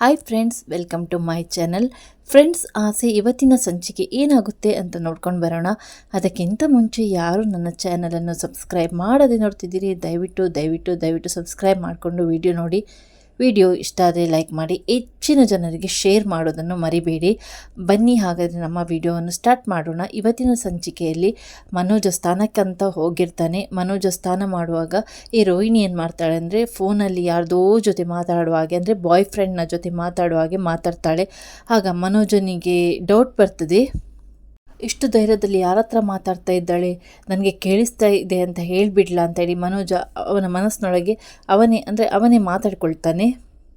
Hi friends welcome to my channel friends ಆಸೆ ಇವತ್ತಿನ ಸಂಚಿಕೆ ಏನಾಗುತ್ತೆ ಅಂತ ನೋಡ್ಕೊಂಡು ಬರೋಣ. ಅದಕ್ಕಿಂತ ಮುಂಚೆ ಯಾರು ನನ್ನ ಚಾನಲನ್ನು ಸಬ್ಸ್ಕ್ರೈಬ್ ಮಾಡದೆ ನೋಡ್ತಿದ್ದೀರಿ, ದಯವಿಟ್ಟು ದಯವಿಟ್ಟು ದಯವಿಟ್ಟು ಸಬ್ಸ್ಕ್ರೈಬ್ ಮಾಡಿಕೊಂಡು ವಿಡಿಯೋ ನೋಡಿ. ವಿಡಿಯೋ ಇಷ್ಟ ಆದರೆ ಲೈಕ್ ಮಾಡಿ, ಹೆಚ್ಚಿನ ಜನರಿಗೆ ಶೇರ್ ಮಾಡೋದನ್ನು ಮರಿಬೇಡಿ. ಬನ್ನಿ ಹಾಗಾದರೆ ನಮ್ಮ ವಿಡಿಯೋವನ್ನು ಸ್ಟಾರ್ಟ್ ಮಾಡೋಣ. ಇವತ್ತಿನ ಸಂಚಿಕೆಯಲ್ಲಿ ಮನೋಜ ಸ್ಥಾನಕ್ಕಂತ ಹೋಗಿರ್ತಾನೆ. ಮನೋಜ ಸ್ಥಾನ ಮಾಡುವಾಗ ಈ ರೋಹಿಣಿ ಏನು ಮಾಡ್ತಾಳೆ ಅಂದರೆ ಫೋನಲ್ಲಿ ಯಾರ್ದೋ ಜೊತೆ ಮಾತಾಡುವ ಹಾಗೆ, ಅಂದರೆ ಬಾಯ್ ಫ್ರೆಂಡ್ನ ಜೊತೆ ಮಾತಾಡುವ ಹಾಗೆ ಮಾತಾಡ್ತಾಳೆ. ಆಗ ಮನೋಜನಿಗೆ ಡೌಟ್ ಬರ್ತದೆ. ಇಷ್ಟು ಧೈರ್ಯದಲ್ಲಿ ಯಾರ ಹತ್ರ ಮಾತಾಡ್ತಾ ಇದ್ದಾಳೆ? ನನಗೆ ಕೇಳಿಸ್ತಾ ಇದೆ ಅಂತ ಹೇಳಿಬಿಡ್ಲಾ ಅಂತೇಳಿ ಮನೋಜ ಅವನ ಮನಸ್ಸಿನೊಳಗೆ ಅವನೇ, ಅಂದರೆ ಅವನೇ ಮಾತಾಡ್ಕೊಳ್ತಾನೆ.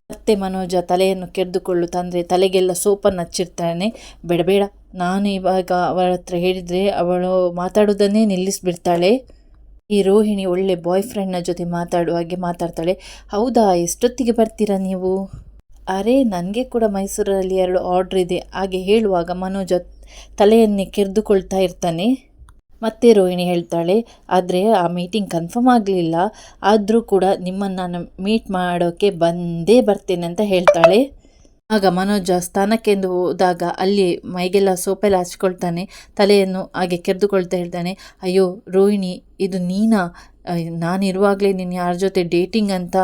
ಮತ್ತೆ ಮನೋಜ ತಲೆಯನ್ನು ಕೆರೆದುಕೊಳ್ಳುತ್ತಾ ಅಂದರೆ ತಲೆಗೆಲ್ಲ ಸೋಪನ್ನು ಹಚ್ಚಿರ್ತಾನೆ. ಬೇಡಬೇಡ ಬೇಡ, ನಾನು ಇವಾಗ ಅವಳ ಹತ್ರ ಹೇಳಿದರೆ ಅವಳು ಮಾತಾಡೋದನ್ನೇ ನಿಲ್ಲಿಸಿಬಿಡ್ತಾಳೆ. ಈ ರೋಹಿಣಿ ಒಳ್ಳೆ ಬಾಯ್ ಫ್ರೆಂಡ್ನ ಜೊತೆ ಮಾತಾಡುವ ಹಾಗೆ ಮಾತಾಡ್ತಾಳೆ. ಹೌದಾ, ಎಷ್ಟೊತ್ತಿಗೆ ಬರ್ತೀರಾ ನೀವು? ಅರೆ, ನನಗೆ ಕೂಡ ಮೈಸೂರಲ್ಲಿ ಎರಡು ಆರ್ಡ್ರ್ ಇದೆ. ಹಾಗೆ ಹೇಳುವಾಗ ಮನೋಜ ತಲೆಯನ್ನೇ ಕೆರೆದುಕೊಳ್ತಾ ಇರ್ತಾನೆ. ಮತ್ತೆ ರೋಹಿಣಿ ಹೇಳ್ತಾಳೆ, ಆದರೆ ಆ ಮೀಟಿಂಗ್ ಕನ್ಫರ್ಮ್ ಆಗಲಿಲ್ಲ. ಆದರೂ ಕೂಡ ನಿಮ್ಮನ್ನು ನಾನು ಮೀಟ್ ಮಾಡೋಕ್ಕೆ ಬಂದೇ ಬರ್ತೇನೆ ಅಂತ ಹೇಳ್ತಾಳೆ. ಆಗ ಮನೋಜ ಸ್ಥಾನಕ್ಕೆಂದು ಹೋದಾಗ ಅಲ್ಲಿ ಮೈಗೆಲ್ಲ ಸೋಪೆಲ್ಲ ಹಚ್ಕೊಳ್ತಾನೆ, ತಲೆಯನ್ನು ಹಾಗೆ ಕೆರೆದುಕೊಳ್ತಾ ಹೇಳ್ತಾನೆ ಅಯ್ಯೋ, ರೋಹಿಣಿ, ಇದು ನೀನಾ? ನಾನಿರುವಾಗಲೇ ನೀನು ಯಾರ ಜೊತೆ ಡೇಟಿಂಗ್ ಅಂತ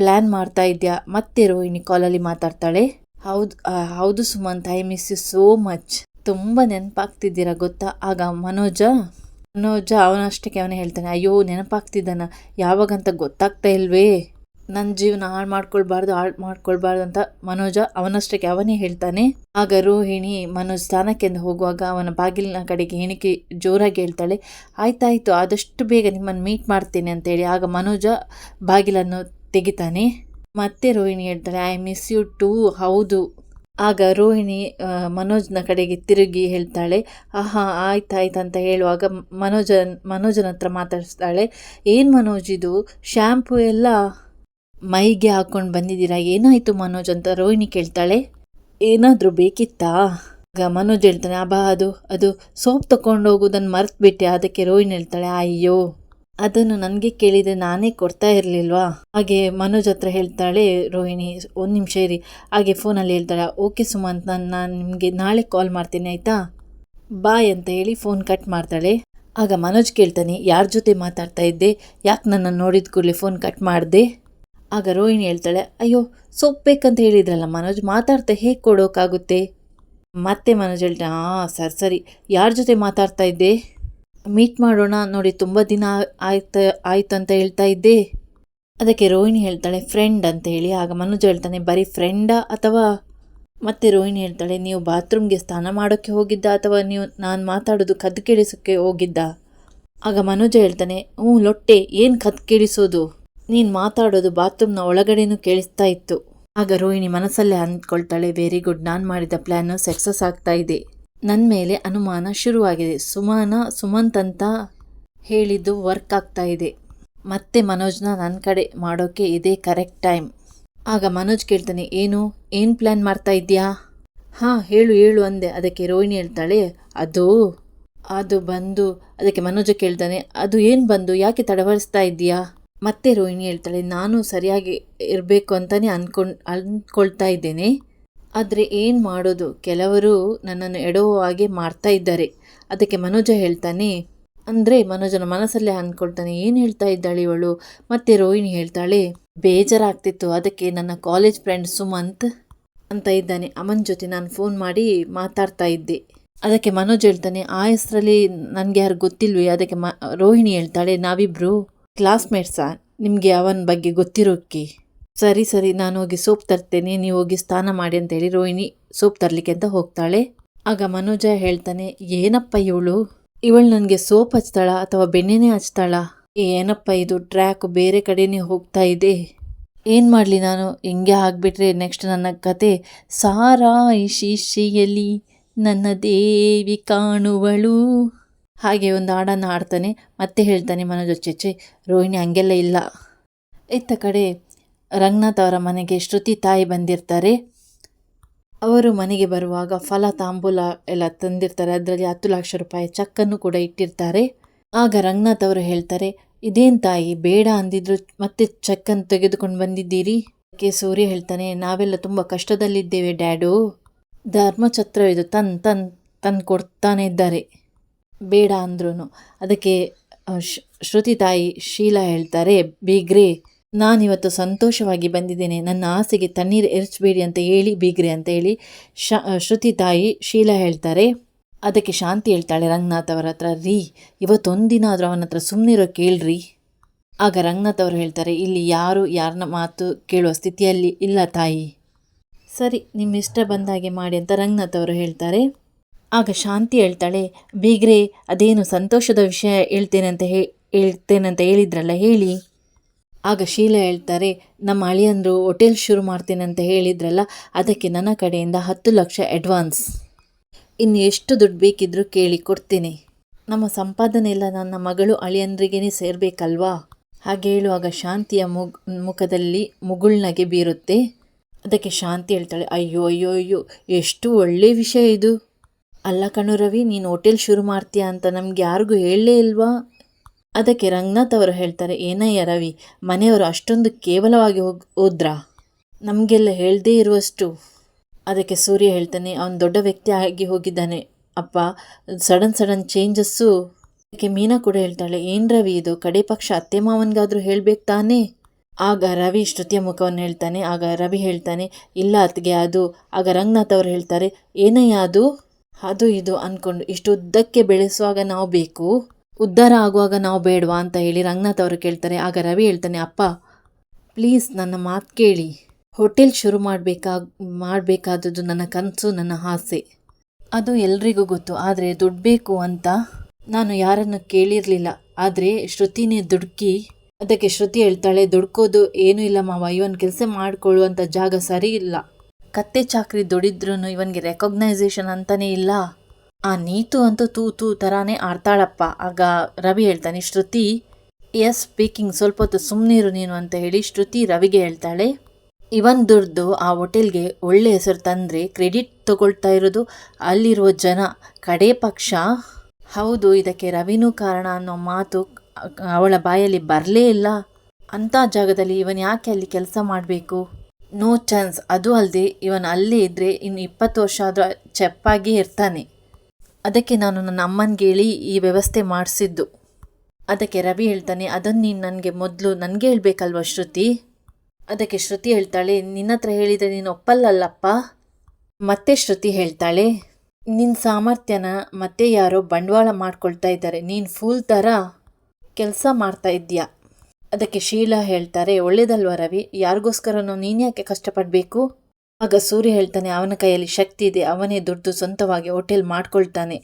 ಪ್ಲ್ಯಾನ್ ಮಾಡ್ತಾ ಇದೆಯಾ? ಮತ್ತೆ ರೋಹಿಣಿ ಕಾಲಲ್ಲಿ ಮಾತಾಡ್ತಾಳೆ. ಹೌದು ಹೌದು Sumanth I miss you so much ತುಂಬ ನೆನಪಾಗ್ತಿದ್ದೀರಾ ಗೊತ್ತಾ? ಆಗ ಮನೋಜ ಮನೋಜ ಅವನಷ್ಟಕ್ಕೆ ಅವನೇ ಹೇಳ್ತಾನೆ, ಅಯ್ಯೋ, ನೆನಪಾಗ್ತಿದ್ದಾನ? ಯಾವಾಗಂತ ಗೊತ್ತಾಗ್ತಾ ಇಲ್ವೇ? ನನ್ನ ಜೀವನ ಹಾಳು ಮಾಡ್ಕೊಳ್ಬಾರ್ದು ಹಾಳು ಮಾಡ್ಕೊಳ್ಬಾರ್ದು ಅಂತ ಮನೋಜ ಅವನಷ್ಟಕ್ಕೆ ಅವನೇ ಹೇಳ್ತಾನೆ. ಆಗ ರೋಹಿಣಿ ಮನೋಜ್ ಸ್ಥಾನಕ್ಕೆಂದು ಹೋಗುವಾಗ ಅವನ ಬಾಗಿಲಿನ ಕಡೆಗೆ ಹೆಣಿಕೆ ಜೋರಾಗಿ ಹೇಳ್ತಾಳೆ, ಆಯ್ತಾಯ್ತು, ಆದಷ್ಟು ಬೇಗ ನಿಮ್ಮನ್ನು ಮೀಟ್ ಮಾಡ್ತೇನೆ ಅಂತೇಳಿ. ಆಗ ಮನೋಜ ಬಾಗಿಲನ್ನು ತೆಗಿತಾನೆ. ಮತ್ತೆ ರೋಹಿಣಿ ಹೇಳ್ತಾಳೆ ಐ ಮಿಸ್ ಯು ಟೂ ಹೌದು ಆಗ ರೋಹಿಣಿ ಮನೋಜ್ನ ಕಡೆಗೆ ತಿರುಗಿ ಹೇಳ್ತಾಳೆ, ಆಹಾ, ಆಯ್ತಾಯ್ತು ಅಂತ ಹೇಳುವಾಗ ಮನೋಜನ್ ಮನೋಜನ ಹತ್ರ ಮಾತಾಡಿಸ್ತಾಳೆ, ಏನು ಮನೋಜ್ ಇದು? ಶ್ಯಾಂಪು ಎಲ್ಲ ಮೈಗೆ ಹಾಕ್ಕೊಂಡು ಬಂದಿದ್ದೀರಾ? ಏನಾಯಿತು ಮನೋಜ್? ಅಂತ ರೋಹಿಣಿ ಕೇಳ್ತಾಳೆ, ಏನಾದರೂ ಬೇಕಿತ್ತಾ? ಆಗ ಮನೋಜ್ ಹೇಳ್ತಾನೆ ಅಬ್ಬಾ ಅದು ಅದು ಸೋಪ್ ತಗೊಂಡು ಹೋಗೋದನ್ನು ಮರ್ತ್ಬಿಟ್ಟೆ. ಅದಕ್ಕೆ ರೋಹಿಣಿ ಹೇಳ್ತಾಳೆ, ಅಯ್ಯೋ ಅದನ್ನು ನನಗೆ ಕೇಳಿದರೆ ನಾನೇ ಕೊಡ್ತಾ ಇರಲಿಲ್ವಾ? ಹಾಗೆ ಮನೋಜ್ ಹತ್ರ ಹೇಳ್ತಾಳೆ, ರೋಹಿಣಿ, ಒಂದು ನಿಮಿಷ ಇರಿ. ಹಾಗೆ ಫೋನಲ್ಲಿ ಹೇಳ್ತಾಳೆ, ಓಕೆ ಸುಮಂತ್ ನಾನು ನಾನು ನಿಮಗೆ ನಾಳೆ ಕಾಲ್ ಮಾಡ್ತೀನಿ, ಆಯಿತಾ? ಬಾಯ್ ಅಂತ ಹೇಳಿ ಫೋನ್ ಕಟ್ ಮಾಡ್ತಾಳೆ. ಆಗ ಮನೋಜ್ ಕೇಳ್ತಾನೆ, ಯಾರ ಜೊತೆ ಮಾತಾಡ್ತಾ ಇದ್ದೆ? ಯಾಕೆ ನನ್ನನ್ನು ನೋಡಿದ ಕೂಡಲೇ ಫೋನ್ ಕಟ್ ಮಾಡಿದೆ? ಆಗ ರೋಹಿಣಿ ಹೇಳ್ತಾಳೆ, ಅಯ್ಯೋ, ಸೊಪ್ಪು ಬೇಕಂತ ಹೇಳಿದ್ರಲ್ಲ ಮನೋಜ್, ಮಾತಾಡ್ತಾ ಹೇಗೆ ಕೊಡೋಕ್ಕಾಗುತ್ತೆ ಮತ್ತೆ ಮನೋಜ್ ಹೇಳ್ತಾ ಹಾಂ ಸರಿ ಸರಿ. ಯಾರ ಜೊತೆ ಮಾತಾಡ್ತಾ ಇದ್ದೆ? ಮೀಟ್ ಮಾಡೋಣ ನೋಡಿ ತುಂಬ ದಿನ ಆಯ್ತು ಆಯ್ತು ಅಂತ ಹೇಳ್ತಾ ಇದ್ದೆ. ಅದಕ್ಕೆ ರೋಹಿಣಿ ಹೇಳ್ತಾಳೆ ಫ್ರೆಂಡ್ ಅಂತ ಹೇಳಿ. ಆಗ ಮನುಜ ಹೇಳ್ತಾನೆ, ಬರೀ ಫ್ರೆಂಡಾ ಅಥವಾ? ಮತ್ತೆ ರೋಹಿಣಿ ಹೇಳ್ತಾಳೆ, ನೀವು ಬಾತ್ರೂಮ್ಗೆ ಸ್ನಾನ ಮಾಡೋಕ್ಕೆ ಹೋಗಿದ್ದ ಅಥವಾ ನೀವು, ನಾನು ಮಾತಾಡೋದು ಕದ್ದು ಕೇಳಿಸೋಕ್ಕೆ ಹೋಗಿದ್ದ? ಆಗ ಮನುಜ ಹೇಳ್ತಾನೆ, ಹ್ಞೂ ಲೊಟ್ಟೆ, ಏನು ಕದ್ದು ಕೇಳಿಸೋದು? ನೀನು ಮಾತಾಡೋದು ಬಾತ್ರೂಮ್ನ ಒಳಗಡೆನೂ ಕೇಳಿಸ್ತಾ ಇತ್ತು. ಆಗ ರೋಹಿಣಿ ಮನಸ್ಸಲ್ಲೇ ಅಂದ್ಕೊಳ್ತಾಳೆ ವೆರಿ ಗುಡ್ ನಾನು ಮಾಡಿದ ಪ್ಲ್ಯಾನು ಸಕ್ಸಸ್ ಆಗ್ತಾ ಇದೆ. ನನ್ನ ಮೇಲೆ ಅನುಮಾನ ಶುರುವಾಗಿದೆ. ಸುಮಾನ ಸುಮಂತ್ ಅಂತ ಹೇಳಿದ್ದು ವರ್ಕ್ ಆಗ್ತಾ ಇದೆ. ಮತ್ತೆ ಮನೋಜ್ನ ನನ್ನ ಕಡೆ ಮಾಡೋಕ್ಕೆ ಇದೇ ಕರೆಕ್ಟ್ ಟೈಮ್. ಆಗ ಮನೋಜ್ ಕೇಳ್ತಾನೆ, ಏನು? ಏನು ಪ್ಲ್ಯಾನ್ ಮಾಡ್ತಾ ಇದೆಯಾ? ಹಾಂ, ಹೇಳು ಹೇಳು ಅಂದೆ. ಅದಕ್ಕೆ ರೋಹಿಣಿ ಹೇಳ್ತಾಳೆ, ಅದು ಅದು ಬಂದು, ಅದಕ್ಕೆ ಮನೋಜ ಕೇಳ್ತಾನೆ, ಅದು ಏನು ಬಂದು, ಯಾಕೆ ತಡವರಿಸ್ತಾ ಇದ್ದೀಯಾ ಮತ್ತೆ ರೋಹಿಣಿ ಹೇಳ್ತಾಳೆ, ನಾನು ಸರಿಯಾಗಿ ಇರಬೇಕು ಅಂತಲೇ ಅಂದ್ಕೊಂಡು ಅಂದ್ಕೊಳ್ತಾ ಇದ್ದೇನೆ. ಆದರೆ ಏನು ಮಾಡೋದು? ಕೆಲವರು ನನ್ನನ್ನು ಎಡವೋ ಹಾಗೆ ಮಾಡ್ತಾ ಇದ್ದಾರೆ. ಅದಕ್ಕೆ ಮನೋಜ ಹೇಳ್ತಾನೆ, ಅಂದರೆ ಮನೋಜನ ಮನಸ್ಸಲ್ಲೇ ಅಂದ್ಕೊಳ್ತಾನೆ, ಏನು ಹೇಳ್ತಾ ಇದ್ದಾಳೆ ಇವಳು? ಮತ್ತೆ ರೋಹಿಣಿ ಹೇಳ್ತಾಳೆ, ಬೇಜಾರಾಗ್ತಿತ್ತು, ಅದಕ್ಕೆ ನನ್ನ ಕಾಲೇಜ್ ಫ್ರೆಂಡ್ ಸುಮಂತ್ ಅಂತ ಇದ್ದಾನೆ. ಅಮ್ಮನ ಜೊತೆ ನಾನು ಫೋನ್ ಮಾಡಿ ಮಾತಾಡ್ತಾ ಇದ್ದೆ. ಅದಕ್ಕೆ ಮನೋಜ್ ಹೇಳ್ತಾನೆ, ಆ ಹೆಸರಲ್ಲಿ ನನಗೆ ಯಾರು ಗೊತ್ತಿಲ್ವೇ? ಅದಕ್ಕೆ ಮ, ರೋಹಿಣಿ ಹೇಳ್ತಾಳೆ ನಾವಿಬ್ಬರು ಕ್ಲಾಸ್ಮೇಟ್ಸಾ ನಿಮಗೆ ಅವನ ಬಗ್ಗೆ ಗೊತ್ತಿರೋಕ್ಕೆ ಸರಿ ಸರಿ, ನಾನು ಹೋಗಿ ಸೋಪ್ ತರ್ತೇನೆ, ನೀವು ಹೋಗಿ ಸ್ನಾನ ಮಾಡಿ ಅಂತೇಳಿ ರೋಹಿಣಿ ಸೋಪ್ ತರಲಿಕ್ಕೆ ಅಂತ ಹೋಗ್ತಾಳೆ. ಆಗ ಮನೋಜ ಹೇಳ್ತಾನೆ, ಏನಪ್ಪ ಇವಳು? ಇವಳು ನನಗೆ ಸೋಪ್ ಹಚ್ತಾಳ ಅಥವಾ ಬೆಣ್ಣೆನೇ ಹಚ್ತಾಳ? ಏನಪ್ಪ ಇದು, ಟ್ರ್ಯಾಕ್ ಬೇರೆ ಕಡೆನೇ ಹೋಗ್ತಾ ಇದೆ. ಏನು ಮಾಡಲಿ ನಾನು? ಹಿಂಗೆ ಆಗಿಬಿಟ್ರೆ ನೆಕ್ಸ್ಟ್ ನನ್ನ ಕತೆ. ಸಾರಾ ಇಶಿಶಿಯಲ್ಲಿ ನನ್ನ ದೇವಿ ಕಾಣುವಳು. ಹಾಗೆ ಒಂದು ಹಾಡನ್ನು ಹಾಡ್ತಾನೆ, ಮತ್ತೆ ಹೇಳ್ತಾನೆ ಮನೋಜ ಚೆಚ್ಚೆ ರೋಹಿಣಿ ಹಂಗೆಲ್ಲ ಇಲ್ಲ. ಇತ್ತ ಕಡೆ ರಂಗನಾಥ್ ಅವರ ಮನೆಗೆ ಶ್ರುತಿ ತಾಯಿ ಬಂದಿರ್ತಾರೆ. ಅವರು ಮನೆಗೆ ಬರುವಾಗ ಫಲ, ತಾಂಬೂಲ ಎಲ್ಲ ತಂದಿರ್ತಾರೆ. ಅದರಲ್ಲಿ ಹತ್ತು ಲಕ್ಷ ರೂಪಾಯಿ ಚೆಕ್ಕನ್ನು ಕೂಡ ಇಟ್ಟಿರ್ತಾರೆ. ಆಗ ರಂಗನಾಥ್ ಅವರು ಹೇಳ್ತಾರೆ, ಇದೇನು ತಾಯಿ, ಬೇಡ ಅಂದಿದ್ರು ಮತ್ತೆ ಚಕ್ಕನ್ನು ತೆಗೆದುಕೊಂಡು ಬಂದಿದ್ದೀರಿ? ಅದಕ್ಕೆ ಸೂರ್ಯ ಹೇಳ್ತಾನೆ, ನಾವೆಲ್ಲ ತುಂಬ ಕಷ್ಟದಲ್ಲಿದ್ದೇವೆ ಡ್ಯಾಡು. ಧರ್ಮಛತ್ರ ಇದು ತನ್ ತನ್ ತಂದು ಕೊಡ್ತಾನೆ ಇದ್ದಾರೆ. ಬೇಡ ಅಂದ್ರೂ ಅದಕ್ಕೆ ಶ್ರುತಿ ತಾಯಿ ಶೀಲಾ ಹೇಳ್ತಾರೆ, ಬೀಗ್ರೆ ನಾನಿವತ್ತು ಸಂತೋಷವಾಗಿ ಬಂದಿದ್ದೇನೆ. ನನ್ನ ಆಸೆಗೆ ತಣ್ಣೀರು ಎರಚಬೇಡಿ ಅಂತ ಹೇಳಿ, ಬೀಗ್ರೆ ಅಂತ ಹೇಳಿ ಶ್ರುತಿ ತಾಯಿ ಶೀಲಾ ಹೇಳ್ತಾರೆ. ಅದಕ್ಕೆ ಶಾಂತಿ ಹೇಳ್ತಾಳೆ ರಂಗನಾಥ್ ಅವರ ಹತ್ರ, ರೀ, ಇವತ್ತೊಂದಿನ ಆದರೂ ಅವನ ಹತ್ರ ಸುಮ್ಮನಿರೋ ಕೇಳ್ರಿ. ಆಗ ರಂಗನಾಥ್ ಅವರು ಹೇಳ್ತಾರೆ, ಇಲ್ಲಿ ಯಾರು ಯಾರನ್ನ ಮಾತು ಕೇಳುವ ಸ್ಥಿತಿಯಲ್ಲಿ ಇಲ್ಲ ತಾಯಿ. ಸರಿ ನಿಮ್ಮ ಇಷ್ಟ ಬಂದ ಹಾಗೆ ಮಾಡಿ ಅಂತ ರಂಗನಾಥ್ ಅವರು ಹೇಳ್ತಾರೆ. ಆಗ ಶಾಂತಿ ಹೇಳ್ತಾಳೆ, ಬೀಗ್ರೆ, ಅದೇನು ಸಂತೋಷದ ವಿಷಯ ಹೇಳ್ತೇನೆ ಅಂತ ಹೇಳ್ತೇನೆ ಅಂತ ಹೇಳಿದ್ರಲ್ಲ ಹೇಳಿ. ಆಗ ಶೀಲಾ ಹೇಳ್ತಾರೆ, ನಮ್ಮ ಅಳಿಯಂದರು ಹೋಟೆಲ್ ಶುರು ಮಾಡ್ತೇನೆ ಅಂತ ಹೇಳಿದ್ರಲ್ಲ, ಅದಕ್ಕೆ ನನ್ನ ಕಡೆಯಿಂದ ಹತ್ತು ಲಕ್ಷ ಅಡ್ವಾನ್ಸ್. ಇನ್ನು ಎಷ್ಟು ದುಡ್ಡು ಬೇಕಿದ್ದರೂ ಕೇಳಿ ಕೊಡ್ತೀನಿ. ನಮ್ಮ ಸಂಪಾದನೆ ಎಲ್ಲ ನನ್ನ ಮಗಳು ಅಳಿಯಂದ್ರಿಗೇ ಸೇರಬೇಕಲ್ವಾ? ಹಾಗೆ ಹೇಳುವಾಗ ಶಾಂತಿಯ ಮುಗ್, ಮುಖದಲ್ಲಿ ಮುಗುಳ್ನಗೆ ಬೀರುತ್ತೆ. ಅದಕ್ಕೆ ಶಾಂತಿ ಹೇಳ್ತಾಳೆ, ಅಯ್ಯೋ ಅಯ್ಯೋ ಅಯ್ಯೋ, ಎಷ್ಟು ಒಳ್ಳೆ ವಿಷಯ ಇದು. ಅಲ್ಲ ಕಣು ರವಿ, ನೀನು ಹೋಟೆಲ್ ಶುರು ಮಾಡ್ತೀಯಾ ಅಂತ ನಮ್ಗೆ ಯಾರಿಗೂ ಹೇಳಲೇ ಇಲ್ವಾ? ಅದಕ್ಕೆ ರಂಗನಾಥ್ ಅವರು ಹೇಳ್ತಾರೆ, ಏನಯ್ಯ ರವಿ, ಮನೆಯವರು ಅಷ್ಟೊಂದು ಕೇವಲವಾಗಿ ಹೋಗ್, ಹೋದ್ರಾ? ನಮಗೆಲ್ಲ ಹೇಳದೇ ಇರುವಷ್ಟು. ಅದಕ್ಕೆ ಸೂರ್ಯ ಹೇಳ್ತಾನೆ, ಅವನು ದೊಡ್ಡ ವ್ಯಕ್ತಿ ಆಗಿ ಹೋಗಿದ್ದಾನೆ, ಅಪ್ಪ. Sudden sudden changes. ಅದಕ್ಕೆ ಮೀನಾ ಕೂಡ ಹೇಳ್ತಾಳೆ, ಏನು ರವಿ ಇದು? ಕಡೆ ಪಕ್ಷ ಅತ್ತೆ ಮಾವನಿಗಾದರೂ ಹೇಳ್ಬೇಕು ತಾನೇ? ಆಗ ರವಿ ಶ್ರುತಿಯ ಮುಖವನ್ನು ಹೇಳ್ತಾನೆ, ಆಗ ರವಿ ಹೇಳ್ತಾನೆ, ಇಲ್ಲ ಅತ್ತಿಗೆ, ಅದು. ಆಗ ರಂಗನಾಥ್ ಅವರು ಹೇಳ್ತಾರೆ, ಏನಯ್ಯ ಅದು? ಅದು ಇದು ಅಂದ್ಕೊಂಡು ಇಷ್ಟು ಉದ್ದಕ್ಕೆ ಬೆಳೆಸುವಾಗ ನಾವು ಬೇಕು. ಉದ್ಧಾರ ಆಗುವಾಗ ನಾವು ಬೇಡವಾ ಅಂತ ಹೇಳಿ ರಂಗನಾಥ್ ಅವರು ಕೇಳ್ತಾರೆ. ಆಗ ರವಿ ಹೇಳ್ತಾನೆ, ಅಪ್ಪ ಪ್ಲೀಸ್ ನನ್ನ ಮಾತು ಕೇಳಿ. ಹೋಟೆಲ್ ಶುರು ಮಾಡಬೇಕಾ, ಮಾಡಬೇಕಾದದ್ದು ನನ್ನ ಕನಸು, ನನ್ನ ಆಸೆ. ಅದು ಎಲ್ರಿಗೂ ಗೊತ್ತು, ಆದರೆ ದುಡ್ಡು ಬೇಕು ಅಂತ ನಾನು ಯಾರನ್ನು ಕೇಳಿರಲಿಲ್ಲ. ಆದರೆ ಶ್ರುತಿನೇ ದುಡುಕಿ, ಅದಕ್ಕೆ ಶ್ರುತಿ ಹೇಳ್ತಾಳೆ, ದುಡ್ಕೋದು ಏನೂ ಇಲ್ಲ ಮಾವ, ಇವನ್ ಕೆಲಸ ಮಾಡಿಕೊಳ್ಳುವಂಥ ಜಾಗ ಸರಿ ಇಲ್ಲ. ಕತ್ತೆ ಚಾಕ್ರಿ ದುಡಿದ್ರೂ ಇವನಿಗೆ ರೆಕಗ್ನೈಸೇಷನ್ ಅಂತಲೇ ಇಲ್ಲ. ಆ ನೀತು ಅಂತೂ ತೂ ತೂ ಥರಾನೇ ಆಡ್ತಾಳಪ್ಪ. ಆಗ ರವಿ ಹೇಳ್ತಾನೆ, ಶ್ರುತಿ ಎಸ್ ಸ್ಪೀಕಿಂಗ್ ಸ್ವಲ್ಪ ಹೊತ್ತು ಸುಮ್ಮನಿರು ನೀನು ಅಂತ ಹೇಳಿ ಶ್ರುತಿ ರವಿಗೆ ಹೇಳ್ತಾಳೆ, ಇವನ್ ದುಡ್ದು ಆ ಹೋಟೆಲ್ಗೆ ಒಳ್ಳೆ ಹೆಸರು ತಂದರೆ ಕ್ರೆಡಿಟ್ ತಗೊಳ್ತಾ ಇರೋದು ಅಲ್ಲಿರುವ ಜನ, ಕಡೇ ಪಕ್ಷ. ಹೌದು, ಇದಕ್ಕೆ ರವಿನೂ ಕಾರಣ ಅನ್ನೋ ಮಾತು ಅವಳ ಬಾಯಲ್ಲಿ ಬರಲೇ ಇಲ್ಲ. ಅಂಥ ಜಾಗದಲ್ಲಿ ಇವನು ಯಾಕೆ ಅಲ್ಲಿ ಕೆಲಸ ಮಾಡಬೇಕು? ನೋ ಚಾನ್ಸ್, ಅದು ಅಲ್ಲದೆ ಇವನು ಅಲ್ಲೇ ಇದ್ದರೆ ಇನ್ನು ಇಪ್ಪತ್ತು ವರ್ಷ ಆದರೂ ಚಪ್ಪಾಗಿ ಇರ್ತಾನೆ. ಅದಕ್ಕೆ ನಾನು ನನ್ನ ಅಮ್ಮನಿಗೆ ಹೇಳಿ ಈ ವ್ಯವಸ್ಥೆ ಮಾಡಿಸಿದ್ದು. ಅದಕ್ಕೆ ರವಿ ಹೇಳ್ತಾನೆ ಅದನ್ನು ನೀನು ನನಗೆ ಮೊದಲು ನನಗೆ ಹೇಳಬೇಕಲ್ವ ಶ್ರುತಿ? ಅದಕ್ಕೆ ಶ್ರುತಿ ಹೇಳ್ತಾಳೆ, ನಿನ್ನ ಹತ್ರ ಹೇಳಿದರೆ ನೀನು ಒಪ್ಪಲ್ಲಲ್ಲಪ್ಪ? ಮತ್ತೆ ಶ್ರುತಿ ಹೇಳ್ತಾಳೆ ನಿನ್ನ ಸಾಮರ್ಥ್ಯನ ಮತ್ತೆ ಯಾರೋ ಬಂಡವಾಳ ಮಾಡ್ಕೊಳ್ತಾ ಇದ್ದಾರೆ, ನೀನು ಫುಲ್ ಥರ ಕೆಲಸ ಮಾಡ್ತಾ ಇದ್ದೀಯ? ಅದಕ್ಕೆ ಶೀಲಾ ಹೇಳ್ತಾರೆ, ಒಳ್ಳೇದಲ್ವ ರವಿ? ಯಾರಿಗೋಸ್ಕರನೋ ನೀನು ಯಾಕೆ ಕಷ್ಟಪಡಬೇಕು? ಆಗ ಸೂರ್ಯ ಹೇಳ್ತಾನೆ, ಅವನ ಕೈಯಲ್ಲಿ ಶಕ್ತಿ ಇದೆ, ಅವನೇ ದುಡ್ಡು ಸ್ವಂತವಾಗಿ ಹೋಟೆಲ್ ಮಾಡ್ಕೊಳ್ತಾನೆ.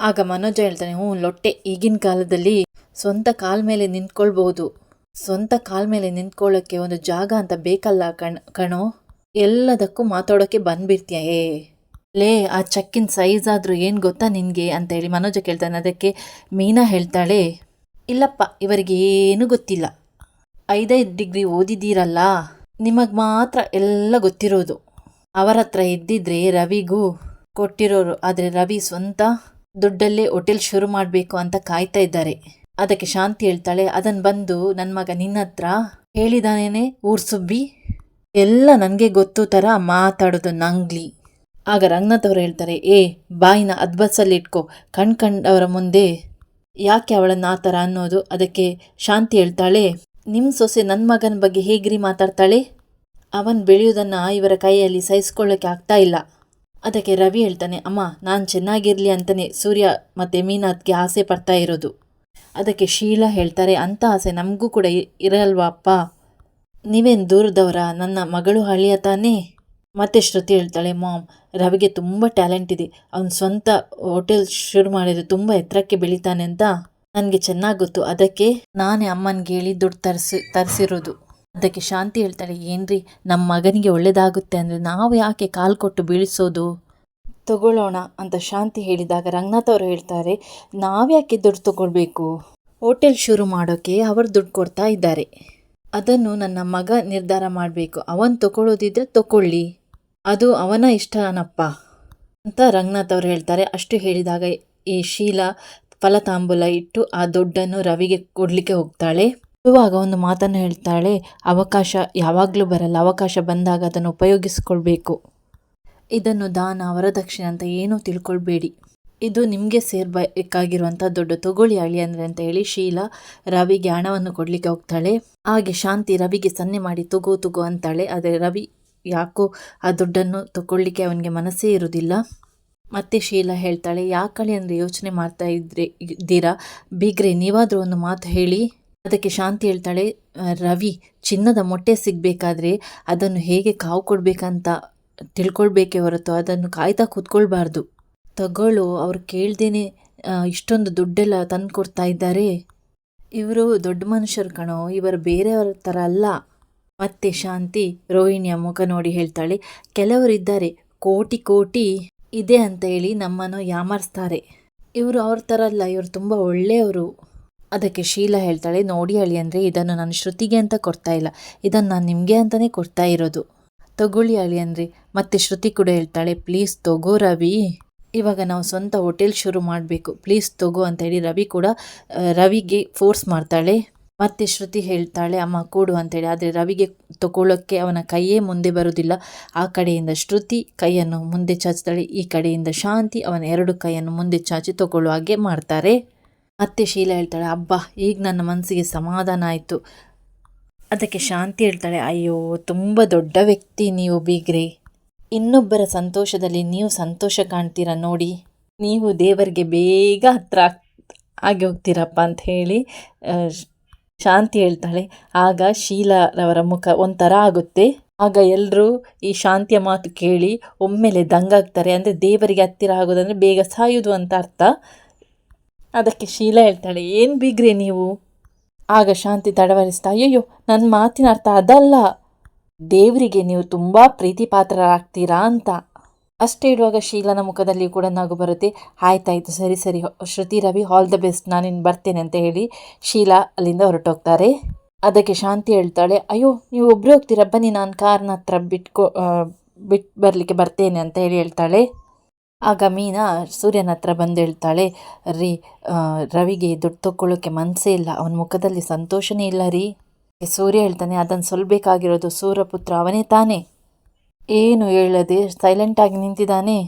ಆಗ ಮನೋಜ ಹೇಳ್ತಾನೆ, ಹ್ಞೂ, ಲೊಟ್ಟೆ, ಈಗಿನ ಕಾಲದಲ್ಲಿ ಸ್ವಂತ ಕಾಲ ಮೇಲೆ ನಿಂತ್ಕೊಳ್ಬಹುದು. ಸ್ವಂತ ಕಾಲ ಮೇಲೆ ನಿಂತ್ಕೊಳ್ಳೋಕ್ಕೆ ಒಂದು ಜಾಗ ಅಂತ ಬೇಕಲ್ಲ ಕಣ್, ಕಣೋ. ಎಲ್ಲದಕ್ಕೂ ಮಾತಾಡೋಕ್ಕೆ ಬಂದ್ಬಿಡ್ತೀಯ, ಏ. ಲೇ, ಆ ಚಕ್ಕಿನ ಸೈಜ್ ಆದರೂ ಏನು ಗೊತ್ತಾ ನಿನಗೆ? ಅಂತ ಹೇಳಿ ಮನೋಜ ಕೇಳ್ತಾನೆ, ಅದಕ್ಕೆ ಮೀನಾ ಹೇಳ್ತಾಳೆ, ಇಲ್ಲಪ್ಪ, ಇವರಿಗೆ ಏನೂ ಗೊತ್ತಿಲ್ಲ. ಐದೈದು ಡಿಗ್ರಿ ಓದಿದ್ದೀರಲ್ಲ. ನಿಮಗೆ ಮಾತ್ರ ಎಲ್ಲ ಗೊತ್ತಿರೋದು. ಅವರ ಹತ್ರ ಇದ್ದಿದ್ರೆ ರವಿಗೂ ಕೊಟ್ಟಿರೋರು, ಆದರೆ ರವಿ ಸ್ವಂತ ದುಡ್ಡಲ್ಲೇ ಹೋಟೆಲ್ ಶುರು ಮಾಡಬೇಕು ಅಂತ ಕಾಯ್ತಾ ಇದ್ದಾರೆ. ಅದಕ್ಕೆ ಶಾಂತಿ ಹೇಳ್ತಾಳೆ ಅದನ್ನು ಬಂದು ನನ್ನ ಮಗ ನಿನ್ನ ಹತ್ರ ಹೇಳಿದಾನೇನೆ, ಊರ್ ಸುಬ್ಬಿ? ಎಲ್ಲ ನನಗೆ ಗೊತ್ತು ಥರ ಮಾತಾಡೋದು ನಂಗ್ಲಿ. ಆಗ ರಂಗನಾಥ್ ಅವರು ಹೇಳ್ತಾರೆ, ಏ, ಬಾಯಿನ ಅದ್ಬಸ್ಸಲ್ಲಿ ಇಟ್ಕೋ. ಕಣ್ ಕಂಡವರ ಮುಂದೆ ಯಾಕೆ ಅವಳನ್ನು ಆ ಥರ ಅನ್ನೋದು? ಅದಕ್ಕೆ ಶಾಂತಿ ಹೇಳ್ತಾಳೆ ನಿಮ್ಮ ಸೊಸೆ ನನ್ನ ಮಗನ ಬಗ್ಗೆ ಹೇಗ್ರಿ ಮಾತಾಡ್ತಾಳೆ? ಅವನ್ ಬೆಳೆಯೋದನ್ನು ಇವರ ಕೈಯಲ್ಲಿ ಸಹಿಸ್ಕೊಳ್ಳೋಕೆ ಆಗ್ತಾ ಇಲ್ಲ. ಅದಕ್ಕೆ ರವಿ ಹೇಳ್ತಾನೆ, ಅಮ್ಮ, ನಾನು ಚೆನ್ನಾಗಿರಲಿ ಅಂತಲೇ ಸೂರ್ಯ ಮತ್ತು ಮೀನಾಥ್ಗೆ ಆಸೆ ಪಡ್ತಾ ಇರೋದು. ಅದಕ್ಕೆ ಶೀಲಾ ಹೇಳ್ತಾರೆ ಅಂಥ ಆಸೆ ನಮಗೂ ಕೂಡ ಇರಲ್ವಾ ಅಪ್ಪ? ನೀವೇನು ದೂರದವರ? ನನ್ನ ಮಗಳು ಹಳಿಯ ತಾನೇ? ಮತ್ತೆ ಶ್ರುತಿ ಹೇಳ್ತಾಳೆ, ಮಾಮ್, ರವಿಗೆ ತುಂಬ ಟ್ಯಾಲೆಂಟ್ ಇದೆ. ಅವನ ಸ್ವಂತ ಹೋಟೆಲ್ ಶುರು ಮಾಡಿದ್ರೆ ತುಂಬ ಎತ್ತರಕ್ಕೆ ಬೆಳಿತಾನೆ ಅಂತ. ನನಗೆ ಚೆನ್ನಾಗಿ ಗೊತ್ತು. ಅದಕ್ಕೆ ನಾನೇ ಅಮ್ಮನಿಗೆ ಹೇಳಿ ದುಡ್ಡು ತರಿಸಿ, ತರಿಸಿರೋದು. ಅದಕ್ಕೆ ಶಾಂತಿ ಹೇಳ್ತಾಳೆ, ಏನ್ರಿ ನಮ್ಮ ಮಗನಿಗೆ ಒಳ್ಳೇದಾಗುತ್ತೆ ಅಂದರೆ ನಾವು ಯಾಕೆ ಕಾಲು ಕೊಟ್ಟು ಬೀಳಿಸೋದು? ತಗೊಳ್ಳೋಣ, ಅಂತ ಶಾಂತಿ ಹೇಳಿದಾಗ ರಂಗನಾಥ್ ಅವರು ಹೇಳ್ತಾರೆ ನಾವ್ಯಾಕೆ ದುಡ್ಡು ತಗೊಳ್ಬೇಕು? ಹೋಟೆಲ್ ಶುರು ಮಾಡೋಕ್ಕೆ ಅವರು ದುಡ್ಡು ಕೊಡ್ತಾ ಇದ್ದಾರೆ. ಅದನ್ನು ನನ್ನ ಮಗ ನಿರ್ಧಾರ ಮಾಡಬೇಕು. ಅವನು ತಗೊಳ್ಳೋದಿದ್ರೆ ತಗೊಳ್ಳಿ. ಅದು ಅವನ ಇಷ್ಟನಪ್ಪ ಅಂತ ರಂಗನಾಥ್ ಅವರು ಹೇಳ್ತಾರೆ. ಅಷ್ಟು ಹೇಳಿದಾಗ ಈ ಶೀಲಾ ಫಲತಾಂಬೂಲ ಇಟ್ಟು ಆ ದುಡ್ಡನ್ನು ರವಿಗೆ ಕೊಡಲಿಕ್ಕೆ ಹೋಗ್ತಾಳೆ. ಇವಾಗ ಒಂದು ಮಾತನ್ನು ಹೇಳ್ತಾಳೆ, ಅವಕಾಶ ಯಾವಾಗಲೂ ಬರಲ್ಲ, ಅವಕಾಶ ಬಂದಾಗ ಅದನ್ನು ಉಪಯೋಗಿಸ್ಕೊಳ್ಬೇಕು. ಇದನ್ನು ದಾನ, ವರದಕ್ಷಿಣೆ ಅಂತ ಏನೂ ತಿಳ್ಕೊಳ್ಬೇಡಿ. ಇದು ನಿಮಗೆ ಸೇರ್ಬೇಕಾಗಿರುವಂಥ ದೊಡ್ಡ ತೊಗೊಳಿ ಅಳಿ ಅಂದರೆ ಅಂತ ಹೇಳಿ ಶೀಲಾ ರವಿಗೆ ಹಣವನ್ನು ಕೊಡಲಿಕ್ಕೆ ಹೋಗ್ತಾಳೆ. ಹಾಗೆ ಶಾಂತಿ ರವಿಗೆ ಸನ್ನೆ ಮಾಡಿ ತಗೋ ತಗೋ ಅಂತಾಳೆ. ಆದರೆ ರವಿ ಯಾಕೋ ಆ ದುಡ್ಡನ್ನು ತಗೊಳ್ಳಿಕ್ಕೆ ಅವನಿಗೆ ಮನಸ್ಸೇ ಇರುವುದಿಲ್ಲ. ಮತ್ತೆ ಶೀಲಾ ಹೇಳ್ತಾಳೆ ಯಾಕಳಿ ಅಂದರೆ ಯೋಚನೆ ಮಾಡ್ತಾ ಇದ್ರೆ, ಇದ್ದೀರಾ? ಬೀಗ್ರೆ, ನೀವಾದರೂ ಒಂದು ಮಾತು ಹೇಳಿ. ಅದಕ್ಕೆ ಶಾಂತಿ ಹೇಳ್ತಾಳೆ ರವಿ, ಚಿನ್ನದ ಮೊಟ್ಟೆ ಸಿಗಬೇಕಾದ್ರೆ ಅದನ್ನು ಹೇಗೆ ಕಾವು ಕೊಡಬೇಕಂತ ತಿಳ್ಕೊಳ್ಬೇಕೇ ಹೊರತು ಅದನ್ನು ಕಾಯ್ತಾ ಕೂತ್ಕೊಳ್ಬಾರ್ದು. ತಗೊಳ್ಳು, ಅವ್ರು ಕೇಳ್ದೇನೆ ಇಷ್ಟೊಂದು ದುಡ್ಡೆಲ್ಲ ತಂದು ಕೊಡ್ತಾ ಇದ್ದಾರೆ. ಇವರು ದೊಡ್ಡ ಮನುಷ್ಯರು ಕಣೋ, ಇವರು ಬೇರೆಯವರ ಥರ ಅಲ್ಲ. ಮತ್ತೆ ಶಾಂತಿ, ರೋಹಿಣಿಯ ಮುಖ ನೋಡಿ ಹೇಳ್ತಾಳೆ ಕೆಲವರಿದ್ದಾರೆ ಕೋಟಿ ಕೋಟಿ. ಇದೆ ಅಂತ ಹೇಳಿ ನಮ್ಮನ್ನು ಯಾಮಾರಿಸ್ತಾರೆ. ಇವರು ಅವ್ರ ಥರ ಅಲ್ಲ, ಇವರು ತುಂಬ ಒಳ್ಳೆಯವರು. ಅದಕ್ಕೆ ಶೀಲಾ ಹೇಳ್ತಾಳೆ, ನೋಡಿ ಅಳಿ ಅಂದರೆ ಇದನ್ನು ನಾನು ಶ್ರುತಿಗೆ ಅಂತ ಕೊಡ್ತಾ ಇಲ್ಲ. ಇದನ್ನು ನಾನು ನಿಮಗೆ ಅಂತಲೇ ಕೊಡ್ತಾ ಇರೋದು. ತಗೊಳ್ಳಿ ಅಳಿ ಅಂದರೆ. ಮತ್ತೆ ಶ್ರುತಿ ಕೂಡ ಹೇಳ್ತಾಳೆ, ಪ್ಲೀಸ್ ತಗೋ ರವಿ. ಇವಾಗ ನಾವು ಸ್ವಂತ ಹೋಟೆಲ್ ಶುರು ಮಾಡಬೇಕು. ಪ್ಲೀಸ್ ತಗೋ ಅಂತ ಹೇಳಿ ರವಿ ಕೂಡ ರವಿಗೆ ಫೋರ್ಸ್ ಮಾಡ್ತಾಳೆ. ಮತ್ತೆ ಶ್ರುತಿ ಹೇಳ್ತಾಳೆ, ಅಮ್ಮ, ಕೂಡು ಅಂತೇಳಿ. ಆದರೆ ರವಿಗೆ ತಗೊಳ್ಳೋಕ್ಕೆ ಅವನ ಕೈಯೇ ಮುಂದೆ ಬರುವುದಿಲ್ಲ ಆ ಕಡೆಯಿಂದ ಶ್ರುತಿ ಕೈಯನ್ನು ಮುಂದೆ ಚಾಚ್ತಾಳೆ ಈ ಕಡೆಯಿಂದ ಶಾಂತಿ ಅವನ ಎರಡು ಕೈಯನ್ನು ಮುಂದೆ ಚಾಚಿ ತಗೊಳ್ಳುವ ಹಾಗೆ ಮಾಡ್ತಾರೆ. ಮತ್ತೆ ಶೀಲಾ ಹೇಳ್ತಾಳೆ, ಅಬ್ಬಾ, ಈಗ ನನ್ನ ಮನಸ್ಸಿಗೆ ಸಮಾಧಾನ ಆಯಿತು. ಅದಕ್ಕೆ ಶಾಂತಿ ಹೇಳ್ತಾಳೆ, ಅಯ್ಯೋ, ತುಂಬ ದೊಡ್ಡ ವ್ಯಕ್ತಿ ನೀವು ಬೀಗ್ರೆ. ಇನ್ನೊಬ್ಬರ ಸಂತೋಷದಲ್ಲಿ ನೀವು ಸಂತೋಷ ಕಾಣ್ತೀರಾ ನೋಡಿ. ನೀವು ದೇವರಿಗೆ ಬೇಗ ಹತ್ರ ಆಗ್- ಹೋಗ್ತೀರಪ್ಪ ಅಂತ ಹೇಳಿ ಶಾಂತಿ ಹೇಳ್ತಾಳೆ. ಆಗ ಶೀಲಾರವರ ಮುಖ ಒಂಥರ ಆಗುತ್ತೆ. ಆಗ ಎಲ್ಲರೂ ಈ ಶಾಂತಿಯ ಮಾತು ಕೇಳಿ ಒಮ್ಮೆಲೆ ದಂಗಾಗ್ತಾರೆ. ಅಂದರೆ ದೇವರಿಗೆ ಹತ್ತಿರ ಆಗೋದಂದರೆ ಬೇಗ ಸಾಯುವುದು ಅಂತ ಅರ್ಥ. ಅದಕ್ಕೆ ಶೀಲಾ ಹೇಳ್ತಾಳೆ, ಏನು ಬೀಗ್ರೆ ನೀವು? ಆಗ ಶಾಂತಿ ತಡವರಿಸ್ತಾ ಅಯ್ಯೋ ನನ್ನ ಮಾತಿನ ಅರ್ಥ ಅದಲ್ಲ. ದೇವರಿಗೆ ನೀವು ತುಂಬ ಪ್ರೀತಿ ಪಾತ್ರರಾಗ್ತೀರಾ ಅಂತ. ಅಷ್ಟೇ ಇಡುವಾಗ ಶೀಲನ ಮುಖದಲ್ಲಿ ಕೂಡ ನಗು ಬರುತ್ತೆ. ಆಯ್ತಾಯ್ತು ಸರಿ ಸರಿ Shruti, Ravi all the best ನಾನಿನ್ನು ಬರ್ತೇನೆ ಅಂತ ಹೇಳಿ ಶೀಲಾ ಅಲ್ಲಿಂದ ಹೊರಟೋಗ್ತಾರೆ. ಅದಕ್ಕೆ ಶಾಂತಿ ಹೇಳ್ತಾಳೆ, ಅಯ್ಯೋ, ನೀವು ಒಬ್ಬರು ಹೋಗ್ತೀರಾ? ಬನ್ನಿ, ನಾನು ಕಾರ್ನ ಹತ್ರ ಬಿಟ್ಕೊ ಬಿಟ್ಟು ಬರಲಿಕ್ಕೆ ಬರ್ತೇನೆ ಅಂತ ಹೇಳಿ ಹೇಳ್ತಾಳೆ. ಆಗ ಮೀನಾ ಸೂರ್ಯನ ಹತ್ರ ಬಂದು ಹೇಳ್ತಾಳೆ, ರೀ ರವಿಗೆ ದುಡ್ಡು ತಗೊಳ್ಳೋಕ್ಕೆ ಮನಸ್ಸೇ ಇಲ್ಲ. ಅವನ ಮುಖದಲ್ಲಿ ಸಂತೋಷನೇ ಇಲ್ಲ ರೀ. ಸೂರ್ಯ ಹೇಳ್ತಾನೆ ಅದನ್ನು ಸೊಲ್ಬೇಕಾಗಿರೋದು ಸೂರ್ಯಪುತ್ರ ಅವನೇ ತಾನೇ. ಏನು ಹೇಳದೆ ಸೈಲೆಂಟಾಗಿ ನಿಂತಿದ್ದಾನೆ.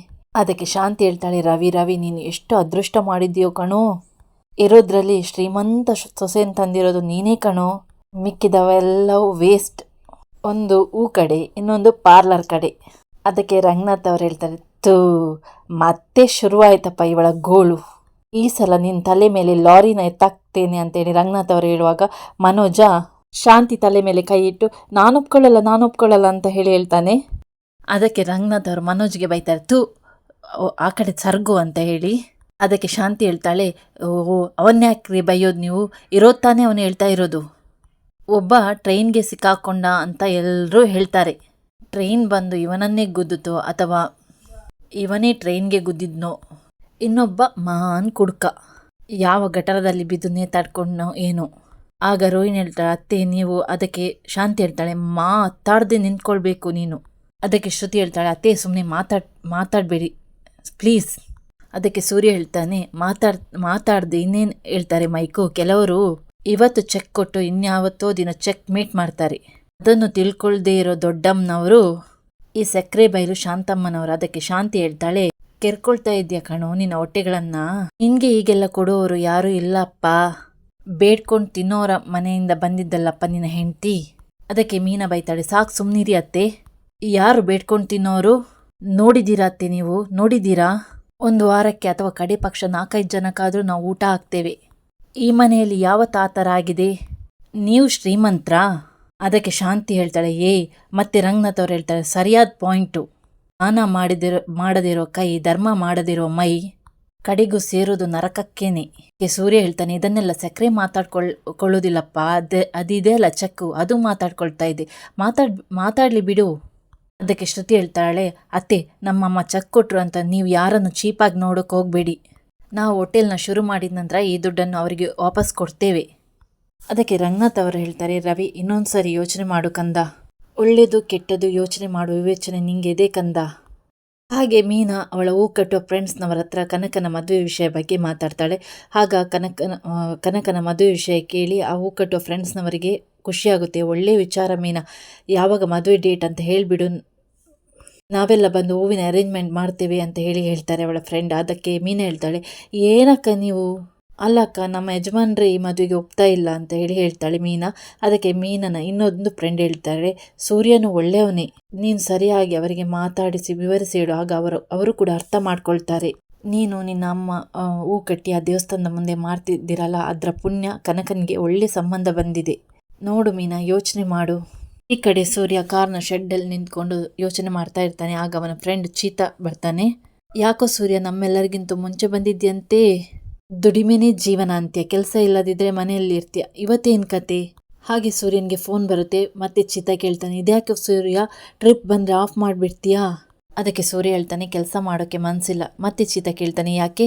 ಅದಕ್ಕೆ ಶಾಂತಿ ಹೇಳ್ತಾಳೆ, ರವಿ ರವಿ, ನೀನು ಎಷ್ಟು ಅದೃಷ್ಟ ಮಾಡಿದ್ಯೋ ಕಣೋ. ಇರೋದ್ರಲ್ಲಿ ಶ್ರೀಮಂತ ಸೊಸೆಯನ್ನು ತಂದಿರೋದು ನೀನೇ ಕಣೋ. ಮಿಕ್ಕಿದವೆಲ್ಲವೂ ವೇಸ್ಟ್ ಒಂದು ಹೂ ಕಡೆ, ಇನ್ನೊಂದು ಪಾರ್ಲರ್ ಕಡೆ. ಅದಕ್ಕೆ ರಂಗನಾಥ್ ಅವ್ರು ಹೇಳ್ತಾರೆ ತೂ ಮತ್ತೆ ಶುರುವಾಯ್ತಪ್ಪ ಇವಳ ಗೋಳು. ಈ ಸಲ ನಿನ್ನ ತಲೆ ಮೇಲೆ ಲಾರಿನ ಎತ್ತಾಕ್ತೇನೆ ಅಂತೇಳಿ ರಂಗನಾಥ್ ಅವರು ಹೇಳುವಾಗ ಮನೋಜ ಶಾಂತಿ ತಲೆ ಮೇಲೆ ಕೈ ಇಟ್ಟು ನಾನು ಒಪ್ಕೊಳ್ಳಲ್ಲ ನಾನು ಒಪ್ಕೊಳ್ಳಲ್ಲ ಅಂತ ಹೇಳಿ ಹೇಳ್ತಾನೆ. ಅದಕ್ಕೆ ರಂಗನಾಥ್ ಅವರು ಮನೋಜ್ಗೆ ಬೈತಾರೆ, ತು ಆ ಕಡೆ ಸರ್ಗು ಅಂತ ಹೇಳಿ. ಅದಕ್ಕೆ ಶಾಂತಿ ಹೇಳ್ತಾಳೆ, ಓ ಅವನ್ಯಾಕ್ರಿ ಬೈಯೋದು ನೀವು, ಇರೋದು ತಾನೇ ಅವನು ಹೇಳ್ತಾ ಇರೋದು. ಒಬ್ಬ ಟ್ರೈನ್ಗೆ ಸಿಕ್ಕಾಕೊಂಡ ಅಂತ ಎಲ್ಲರೂ ಹೇಳ್ತಾರೆ, ಟ್ರೈನ್ ಬಂದು ಇವನನ್ನೇ ಗುದ್ದಿತೋ ಅಥವಾ ಇವನೇ ಟ್ರೈನ್ಗೆ ಗುದ್ದಿದ್ನೋ? ಇನ್ನೊಬ್ಬ ಮಾನ್ ಕುಡ್ಕ, ಯಾವ ಗಟರದಲ್ಲಿ ಬಿದ್ದು ನೇತಾಡ್ಕೊಂಡ್ನೋ ಏನೋ? ಆಗ ರೋಹಿಣಿ ಹೇಳ್ತಾಳೆ, ಅತ್ತೆ, ನೀವು, ಅದಕ್ಕೆ ಶಾಂತಿ ಹೇಳ್ತಾಳೆ, ಮಾತಾಡದೆ ನಿಂತ್ಕೊಳ್ಬೇಕು ನೀನು. ಅದಕ್ಕೆ ಶ್ರುತಿ ಹೇಳ್ತಾಳೆ, ಅತ್ತೆ ಸುಮ್ಮನೆ ಮಾತಾಡ್, ಮಾತಾಡಬೇಡಿ ಪ್ಲೀಸ್ ಅದಕ್ಕೆ ಸೂರ್ಯ ಹೇಳ್ತಾನೆ, ಮಾತಾಡ್, ಮಾತಾಡ್ದೆ, ಇನ್ನೇನು ಹೇಳ್ತಾರೆ ಮೈಕು? ಕೆಲವರು ಇವತ್ತು ಚೆಕ್ ಕೊಟ್ಟು ಇನ್ಯಾವತ್ತೋ ದಿನ ಚೆಕ್ ಮೀಟ್ ಮಾಡ್ತಾರೆ. ಅದನ್ನು ತಿಳ್ಕೊಳ್ದೇ ಇರೋ ದೊಡ್ಡಮ್ಮನವರು ಈ ಸಕ್ಕರೆ ಬೈಲು ಶಾಂತಮ್ಮನವರು. ಅದಕ್ಕೆ ಶಾಂತಿ ಹೇಳ್ತಾಳೆ, ಕೆರ್ಕೊಳ್ತಾ ಇದೆಯಾ ಕಣೋ, ನಿನ್ನ ಹೊಟ್ಟೆಗಳನ್ನ? ನಿನ್ಗೆ ಈಗೆಲ್ಲ ಕೊಡೋರು ಯಾರೂ ಇಲ್ಲಪ್ಪ. ಬೇಡ್ಕೊಂಡು ತಿನ್ನೋರ ಮನೆಯಿಂದ ಬಂದಿದ್ದಲ್ಲಪ್ಪ ನಿನ್ನ ಹೆಂಡತಿ. ಅದಕ್ಕೆ ಮೀನ ಬೈತಾಳೆ, ಸಾಕು ಸುಮ್ಮನಿರಿ ಅತ್ತೆ. ಯಾರು ಬೇಡ್ಕೊಂಡು ತಿನ್ನೋರು? ನೋಡಿದ್ದೀರಾ ಅತ್ತೆ ನೀವು? ನೋಡಿದ್ದೀರಾ? ಒಂದು ವಾರಕ್ಕೆ ಅಥವಾ ಕಡೆ ಪಕ್ಷ ನಾಲ್ಕೈದು ಜನಕ್ಕಾದರೂ ನಾವು ಊಟ ಹಾಕ್ತೇವೆ. ಈ ಮನೆಯಲ್ಲಿ ಯಾವ ತಾತರ ಆಗಿದೆ ನೀವು ಶ್ರೀಮಂತ್ರ? ಅದಕ್ಕೆ ಶಾಂತಿ ಹೇಳ್ತಾಳೆ, ಏ, ಮತ್ತೆ ರಂಗನಾಥ್ ಅವ್ರು ಹೇಳ್ತಾರೆ, ಸರಿಯಾದ ಪಾಯಿಂಟು. ದಾನ ಮಾಡಿದಿರೋ, ಮಾಡದಿರೋ ಕೈ, ಧರ್ಮ ಮಾಡದಿರೋ ಮೈ, ಕಡೆಗೂ ಸೇರೋದು ನರಕಕ್ಕೇನೆ. ಸೂರ್ಯ ಹೇಳ್ತಾನೆ, ಇದನ್ನೆಲ್ಲ ಸಕ್ಕರೆ ಮಾತಾಡ್ಕೊಳ್, ಕೊಳ್ಳೋದಿಲ್ಲಪ್ಪ, ಅದೇ, ಅದಿದೆ ಅಲ್ಲ ಚಕ್ಕು ಅದು ಮಾತಾಡ್ಕೊಳ್ತಾ ಇದೆ. ಮಾತಾಡ್, ಮಾತಾಡಲಿ ಬಿಡು. ಅದಕ್ಕೆ ಶ್ರುತಿ ಹೇಳ್ತಾಳೆ, ಅತ್ತೆ, ನಮ್ಮಮ್ಮ ಚೆಕ್ ಕೊಟ್ರು ಅಂತ ನೀವು ಯಾರನ್ನು ಚೀಪಾಗಿ ನೋಡೋಕೆ ಹೋಗಬೇಡಿ. ನಾವು ಹೋಟೆಲ್ನ ಶುರು ಮಾಡಿದ ನಂತರ ಈ ದುಡ್ಡನ್ನು ಅವರಿಗೆ ವಾಪಸ್ ಕೊಡ್ತೇವೆ. ಅದಕ್ಕೆ ರಂಗನಾಥ್ ಅವರು ಹೇಳ್ತಾರೆ, ರವಿ ಇನ್ನೊಂದು ಸಾರಿ ಯೋಚನೆ ಮಾಡು ಕಂದ. ಒಳ್ಳೆಯದು ಕೆಟ್ಟದ್ದು ಯೋಚನೆ ಮಾಡುವ ವಿವೇಚನೆ ನಿಂಗೆ ಇದೆ ಕಂದ. ಹಾಗೆ ಮೀನಾ ಅವಳ ಹೂ ಫ್ರೆಂಡ್ಸ್ನವರ ಹತ್ರ ಕನಕನ ಮದುವೆ ವಿಷಯ ಬಗ್ಗೆ ಮಾತಾಡ್ತಾಳೆ. ಆಗ ಕನಕನ ಕನಕನ ಮದುವೆ ವಿಷಯ ಕೇಳಿ ಆ ಹೂ ಫ್ರೆಂಡ್ಸ್ನವರಿಗೆ ಖುಷಿಯಾಗುತ್ತೆ. ಒಳ್ಳೆಯ ವಿಚಾರ ಮೀನಾ. ಯಾವಾಗ ಮದುವೆ ಡೇಟ್ ಅಂತ ಹೇಳಿಬಿಡು. ನಾವೆಲ್ಲ ಬಂದು ಹೂವಿನ ಅರೇಂಜ್ಮೆಂಟ್ ಮಾಡ್ತೇವೆ ಅಂತ ಹೇಳಿ ಹೇಳ್ತಾರೆ ಅವಳ ಫ್ರೆಂಡ್ ಅದಕ್ಕೆ ಮೀನಾ ಹೇಳ್ತಾಳೆ, ಏನಕ್ಕ ನೀವು? ಅಲ್ಲಕ್ಕ, ನಮ್ಮ ಯಜಮಾನ್ರೆ ಈ ಮದುವೆಗೆ ಒಪ್ತಾ ಇಲ್ಲ ಅಂತ ಹೇಳಿ ಹೇಳ್ತಾಳೆ ಮೀನಾ. ಅದಕ್ಕೆ ಮೀನನ ಇನ್ನೊಂದು ಫ್ರೆಂಡ್ ಹೇಳ್ತಾರೆ ಸೂರ್ಯನು ಒಳ್ಳೆಯವನೇ. ನೀನು ಸರಿಯಾಗಿ ಅವರಿಗೆ ಮಾತಾಡಿಸಿ ವಿವರಿಸಿ ಹೇಳು. ಆಗ ಅವರು ಅವರು ಕೂಡ ಅರ್ಥ ಮಾಡ್ಕೊಳ್ತಾರೆ. ನೀನು ನಿನ್ನ ಅಮ್ಮ ಹೂ ಕಟ್ಟಿ ಆ ದೇವಸ್ಥಾನದ ಮುಂದೆ ಮಾಡ್ತಿದ್ದೀರಲ್ಲ ಅದರ ಪುಣ್ಯ ಕನಕನಿಗೆ ಒಳ್ಳೆ ಸಂಬಂಧ ಬಂದಿದೆ. ನೋಡು ಮೀನಾ, ಯೋಚನೆ ಮಾಡು. ಈ ಕಡೆ ಸೂರ್ಯ ಕಾರ್ನ ಶೆಡ್ಡಲ್ಲಿ ನಿಂತ್ಕೊಂಡು ಯೋಚನೆ ಮಾಡ್ತಾ ಇರ್ತಾನೆ. ಆಗ ಅವನ ಫ್ರೆಂಡ್ ಚೀತಾ ಬರ್ತಾನೆ. ಯಾಕೋ ಸೂರ್ಯ, ನಮ್ಮೆಲ್ಲರಿಗಿಂತ ಮುಂಚೆ ಬಂದಿದ್ಯಂತೆ? ದುಡಿಮೆನೇ ಜೀವನ ಅಂತ್ಯ. ಕೆಲಸ ಇಲ್ಲದಿದ್ರೆ ಮನೆಯಲ್ಲಿ ಇರ್ತೀಯ. ಇವತ್ತೇನು ಕತೆ? ಹಾಗೆ ಸೂರ್ಯನಿಗೆ ಫೋನ್ ಬರುತ್ತೆ, ಮತ್ತೆ ಚಿತ್ತ ಕೇಳ್ತಾನೆ, ಇದ್ಯಾಕೆ ಸೂರ್ಯ ಟ್ರಿಪ್ ಬಂದರೆ ಆಫ್ ಮಾಡಿಬಿಡ್ತೀಯಾ? ಅದಕ್ಕೆ ಸೂರ್ಯ ಹೇಳ್ತಾನೆ, ಕೆಲಸ ಮಾಡೋಕ್ಕೆ ಮನಸ್ಸಿಲ್ಲ ಮತ್ತೆ ಚಿತ ಕೇಳ್ತಾನೆ, ಯಾಕೆ?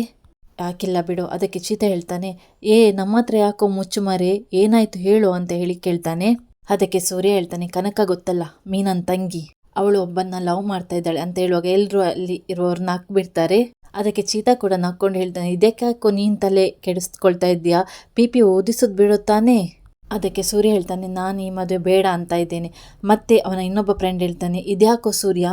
ಯಾಕಿಲ್ಲ ಬಿಡು, ಅದಕ್ಕೆ ಚಿತ ಹೇಳ್ತಾನೆ, ಏ ನಮ್ಮ ಹತ್ರ ಯಾಕೋ ಮುಚ್ಚು ಮರೆ, ಏನಾಯ್ತು ಹೇಳು ಅಂತ ಹೇಳಿ ಕೇಳ್ತಾನೆ. ಅದಕ್ಕೆ ಸೂರ್ಯ ಹೇಳ್ತಾನೆ, ಕನಕ ಗೊತ್ತಲ್ಲ, ಮೀನನ್ ತಂಗಿ, ಅವಳು ಒಬ್ಬನ್ನ ಲವ್ ಮಾಡ್ತಾ ಇದ್ದಾಳೆ ಅಂತ ಹೇಳುವಾಗ ಎಲ್ಲರೂ ಅಲ್ಲಿ ಇರುವವ್ರನ್ನ ಹಾಕ್ಬಿಡ್ತಾರೆ. ಅದಕ್ಕೆ ಚೀತಾ ಕೂಡ ನಕ್ಕೊಂಡು ಹೇಳ್ತಾನೆ, ಇದಕ್ಕೆ ನೀನು ತಲೆ ಕೆಡಿಸ್ಕೊಳ್ತಾ ಇದ್ದೀಯಾ? ಪಿ ಪಿ ಓದಿಸೋದು ಬಿಡುತ್ತಾನೆ ತಾನೇ? ಅದಕ್ಕೆ ಸೂರ್ಯ ಹೇಳ್ತಾನೆ, ನಾನು ಈ ಮದುವೆ ಬೇಡ ಅಂತ ಇದ್ದೇನೆ. ಮತ್ತೆ ಅವನ ಇನ್ನೊಬ್ಬ ಫ್ರೆಂಡ್ ಹೇಳ್ತಾನೆ, ಇದ್ಯಾಕೋ ಸೂರ್ಯ?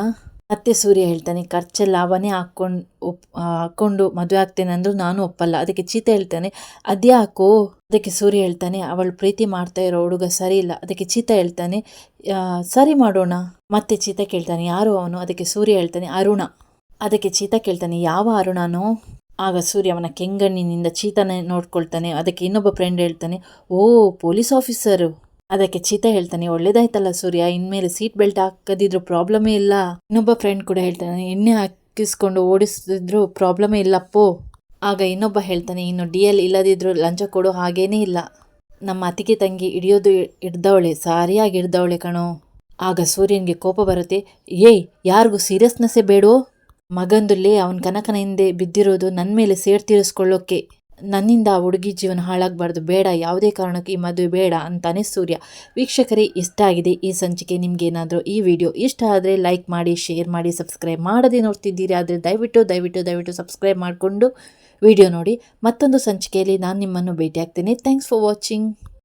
ಮತ್ತೆ ಸೂರ್ಯ ಹೇಳ್ತಾನೆ, ಖರ್ಚೆಲ್ಲ ಅವನೇ ಹಾಕ್ಕೊಂಡು ಒಪ್ ಹಾಕ್ಕೊಂಡು ಮದುವೆ ಆಗ್ತೇನೆ ಅಂದ್ರೂ ನಾನು ಒಪ್ಪಲ್ಲ. ಅದಕ್ಕೆ ಚೀತಾ ಹೇಳ್ತಾನೆ, ಅದ್ಯಾಕೋ? ಅದಕ್ಕೆ ಸೂರ್ಯ ಹೇಳ್ತಾನೆ, ಅವಳು ಪ್ರೀತಿ ಮಾಡ್ತಾ ಇರೋ ಹುಡುಗ ಸರಿ ಇಲ್ಲ. ಅದಕ್ಕೆ ಚೀತ ಹೇಳ್ತಾನೆ ಸರಿ ಮಾಡೋಣ. ಮತ್ತೆ ಚೀತ ಕೇಳ್ತಾನೆ, ಯಾರು ಅವನು? ಅದಕ್ಕೆ ಸೂರ್ಯ ಹೇಳ್ತಾನೆ, ಅರುಣ. ಅದಕ್ಕೆ ಚೀತಾ ಕೇಳ್ತಾನೆ, ಯಾವ ಅರುಣನೋ? ಆಗ ಸೂರ್ಯ ಅವನ ಕೆಂಗಣ್ಣಿನಿಂದ ಚೀತಾನೆ ನೋಡ್ಕೊಳ್ತಾನೆ, ಅದಕ್ಕೆ ಇನ್ನೊಬ್ಬ ಫ್ರೆಂಡ್ ಹೇಳ್ತಾನೆ, ಓ ಪೊಲೀಸ್ ಆಫೀಸರು ಅದಕ್ಕೆ ಚೀತಾ ಹೇಳ್ತಾನೆ, ಒಳ್ಳೇದಾಯ್ತಲ್ಲ ಸೂರ್ಯ, ಇನ್ಮೇಲೆ ಸೀಟ್ ಬೆಲ್ಟ್ ಹಾಕದಿದ್ರು ಪ್ರಾಬ್ಲಮೇ ಇಲ್ಲ. ಇನ್ನೊಬ್ಬ ಫ್ರೆಂಡ್ ಕೂಡ ಹೇಳ್ತಾನೆ, ಎಣ್ಣೆ ಹಾಕಿಸ್ಕೊಂಡು ಓಡಿಸಿದ್ರು ಪ್ರಾಬ್ಲಮೇ ಇಲ್ಲಪ್ಪೋ ಆಗ ಇನ್ನೊಬ್ಬ ಹೇಳ್ತಾನೆ, ಇನ್ನು ಡಿ ಎಲ್ ಇಲ್ಲದಿದ್ರು ಲಂಚ ಕೊಡೋ ಹಾಗೇನೇ ಇಲ್ಲ. ನಮ್ಮ ಅತಿಗೆ ತಂಗಿ ಹಿಡಿಯೋದು ಹಿಡ್ದವಳೆ, ಸಾರಿಯಾಗಿ ಹಿಡ್ದವಳೆ ಕಣೋ. ಆಗ ಸೂರ್ಯನಿಗೆ ಕೋಪ ಬರುತ್ತೆ, ಏಯ್, ಯಾರಿಗೂ ಸೀರಿಯಸ್ನೆಸ್ಸೇ ಬೇಡೋ? ಮಗಂದುಲ್ಲೇ ಅವನ ಕನಕನ ಹಿಂದೆ ಬಿದ್ದಿರೋದು ನನ್ನ ಮೇಲೆ ಸೇರ್ ತೀರಿಸ್ಕೊಳ್ಳೋಕೆ. ನನ್ನಿಂದ ಆ ಹುಡುಗಿ ಜೀವನ ಹಾಳಾಗಬಾರ್ದು, ಬೇಡ, ಯಾವುದೇ ಕಾರಣಕ್ಕೆ ಈ ಮದುವೆ ಬೇಡ ಅಂತಾನೆ ಸೂರ್ಯ. ವೀಕ್ಷಕರೇ, ಇಷ್ಟ ಆಗಿದೆ ಈ ಸಂಚಿಕೆ. ನಿಮ್ಗೇನಾದರೂ ಈ ವಿಡಿಯೋ ಇಷ್ಟ ಆದರೆ ಲೈಕ್ ಮಾಡಿ, ಶೇರ್ ಮಾಡಿ, ಸಬ್ಸ್ಕ್ರೈಬ್ ಮಾಡದೆ ನೋಡ್ತಿದ್ದೀರಿ ಆದರೆ ದಯವಿಟ್ಟು ದಯವಿಟ್ಟು ದಯವಿಟ್ಟು ಸಬ್ಸ್ಕ್ರೈಬ್ ಮಾಡಿಕೊಂಡು ವಿಡಿಯೋ ನೋಡಿ. ಮತ್ತೊಂದು ಸಂಚಿಕೆಯಲ್ಲಿ ನಾನು ನಿಮ್ಮನ್ನು ಭೇಟಿಯಾಗ್ತೇನೆ. Thanks for watching.